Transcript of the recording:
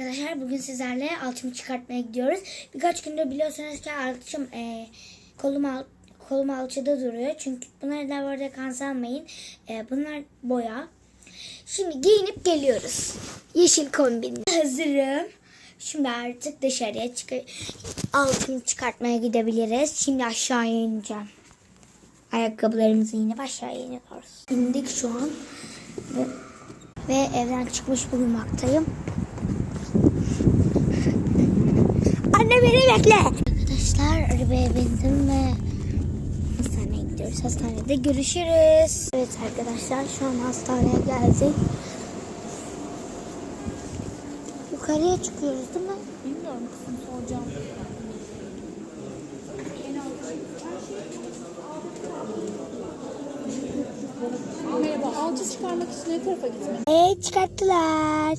arkadaşlar. Bugün sizlerle altımı çıkartmaya gidiyoruz. Birkaç gündür biliyorsunuz ki alçım e, kolum, al, kolum alçıda duruyor. Çünkü bunları da burada kansanmayın. E, bunlar boya. Şimdi giyinip geliyoruz. Yeşil kombin. Hazırım. Şimdi artık dışarıya çıkıp altımı çıkartmaya gidebiliriz. Şimdi aşağıya ineceğim. Ayakkabılarımızı yine aşağıya iniyoruz. İndik şu an. Ve, ve evden çıkmış bulunmaktayım. Anne beni bekle. Arkadaşlar arabaya bindim ve hastaneye gidiyoruz. Hastanede görüşürüz. Evet arkadaşlar şu an hastaneye geldik. Yukarıya çıkıyoruz değil mi? Bilmiyorum kızım soracağım. Merhaba, alçı çıkarmak için ne tarafa gitmem? Evet çıkarttılar.